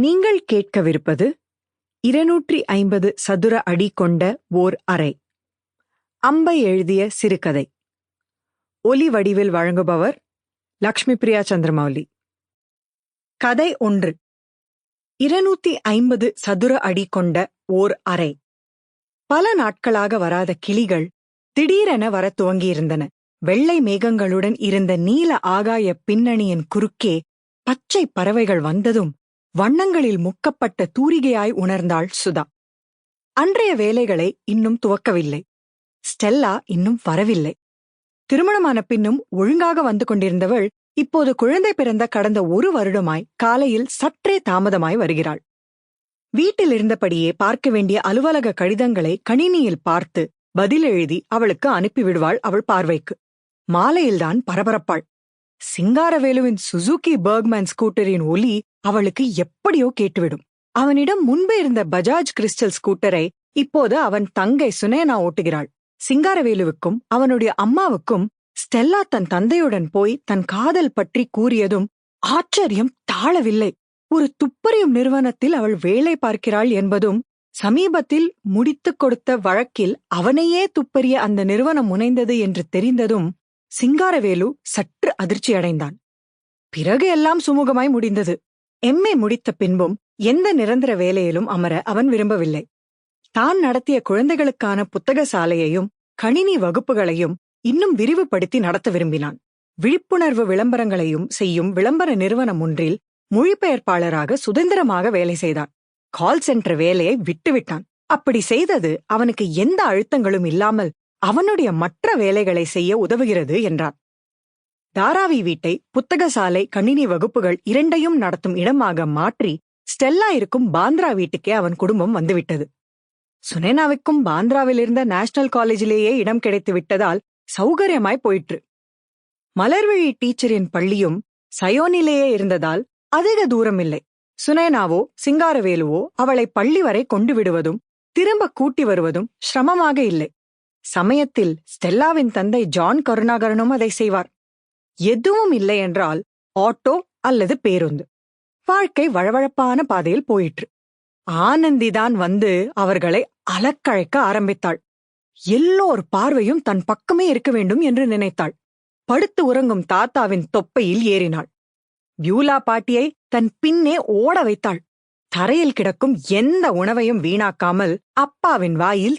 நீங்கள் கேட்கவிருப்பது இருநூற்றி ஐம்பது சதுர அடி கொண்ட ஓர் அறை. அம்பை எழுதிய சிறுகதை. ஒலி வடிவில் வழங்குபவர் லக்ஷ்மி பிரியா சந்திரமௌலி. கதை ஒன்று. இருநூத்தி ஐம்பது சதுர அடி கொண்ட ஓர் அறை. பல நாட்களாக வராத கிளிகள் திடீரென வரத் துவங்கியிருந்தன. வெள்ளை மேகங்களுடன் இருந்த நீல ஆகாய பின்னணியின் குறுக்கே பச்சை பறவைகள் வந்ததும் வண்ணங்களில் முக்கப்பட்ட தூரிகையாய் உணர்ந்தாள் சுதா. அன்றைய வேலைகளை இன்னும் துவக்கவில்லை. ஸ்டெல்லா இன்னும் வரவில்லை. திருமணமான பின்னும் ஒழுங்காக வந்து கொண்டிருந்தவள் இப்போது குழந்தை பிறந்த கடந்த ஒரு வருடமாய் காலையில் சற்றே தாமதமாய் வருகிறாள். வீட்டில் இருந்தபடியே பார்க்க வேண்டிய அலுவலக கடிதங்களை கணினியில் பார்த்து பதில் எழுதி அவளுக்கு அனுப்பிவிடுவாள் அவள் பார்வைக்கு. மாலையில்தான் பரபரப்பாள். சிங்காரவேலுவின் சுசுகி பர்க்மேன் ஸ்கூட்டரின் ஒலி அவளுக்கு எப்படியோ கேட்டுவிடும். அவனிடம் முன்பு இருந்த பஜாஜ் கிறிஸ்டல் ஸ்கூட்டரை இப்போது அவன் தங்கை சுனேனா ஓட்டுகிறாள். சிங்காரவேலுவுக்கும் அவனுடைய அம்மாவுக்கும் ஸ்டெல்லா தன் தந்தையுடன் போய் தன் காதல் பற்றி கூறியதும் ஆச்சரியம் தாழவில்லை. ஒரு துப்பறியும் நிறுவனத்தில் அவள் வேலை பார்க்கிறாள் என்பதும் சமீபத்தில் முடித்துக் கொடுத்த வழக்கில் அவனையே துப்பறிய அந்த நிறுவனம் முனைந்தது என்று தெரிந்ததும் சிங்காரவேலு சற்று அதிர்ச்சி அடைந்தான். பிறகு எல்லாம் சுமூகமாய் முடிந்தது. எம்ஏ முடித்த பின்பும் எந்த நிரந்தர வேலையிலும் அமர அவன் விரும்பவில்லை. தான் நடத்திய குழந்தைகளுக்கான புத்தக சாலையையும் கணினி வகுப்புகளையும் இன்னும் விரிவுபடுத்தி நடத்த விரும்பினான். விழிப்புணர்வு விளம்பரங்களையும் செய்யும் விளம்பர நிறுவனம் ஒன்றில் மொழிபெயர்ப்பாளராக சுதந்திரமாக வேலை செய்தான். கால் சென்டர் வேலையை விட்டுவிட்டான். அப்படி செய்தது அவனுக்கு எந்த அழுத்தங்களும் இல்லாமல் அவனுடைய மற்ற வேலைகளை செய்ய உதவுகிறது என்றான் தாராவி வீட்டை புத்தக சாலை கணினி வகுப்புகள் இரண்டையும் நடத்தும் இடமாக மாற்றி ஸ்டெல்லா இருக்கும் பாந்திரா வீட்டுக்கே அவன் குடும்பம் வந்துவிட்டது. சுனேனாவுக்கும் பாந்திராவில் இருந்த நேஷனல் காலேஜிலேயே இடம் கிடைத்து விட்டதால் சௌகரியமாய் போயிற்று. மலர்விழி டீச்சரின் பள்ளியும் சயோனிலேயே இருந்ததால் அதிக தூரம் இல்லை சுனேனாவோ சிங்காரவேலுவோ அவளை பள்ளி வரை கொண்டு விடுவதும் திரும்ப கூட்டி வருவதும் சிரமமாக இல்லை. சமயத்தில் ஸ்டெல்லாவின் தந்தை ஜான் கருணாகரனும் அதை செய்வார். எதுவும் இல்லை என்றால் ஆட்டோ அல்லது பேருந்து. வாழ்க்கை வழவழப்பான பாதையில் போயிற்று. ஆனந்திதான் வந்து அவர்களை அலக்கழைக்க ஆரம்பித்தாள். எல்லோர் பார்வையும் தன் பக்கமே இருக்க வேண்டும் என்று நினைத்தாள். படுத்து உறங்கும் தாத்தாவின் தொப்பையில் ஏறினாள். பியூலா பாட்டியை தன் பின்னே ஓட வைத்தாள். தரையில் கிடக்கும் எந்த உணவையும் வீணாக்காமல் அப்பாவின் வாயில்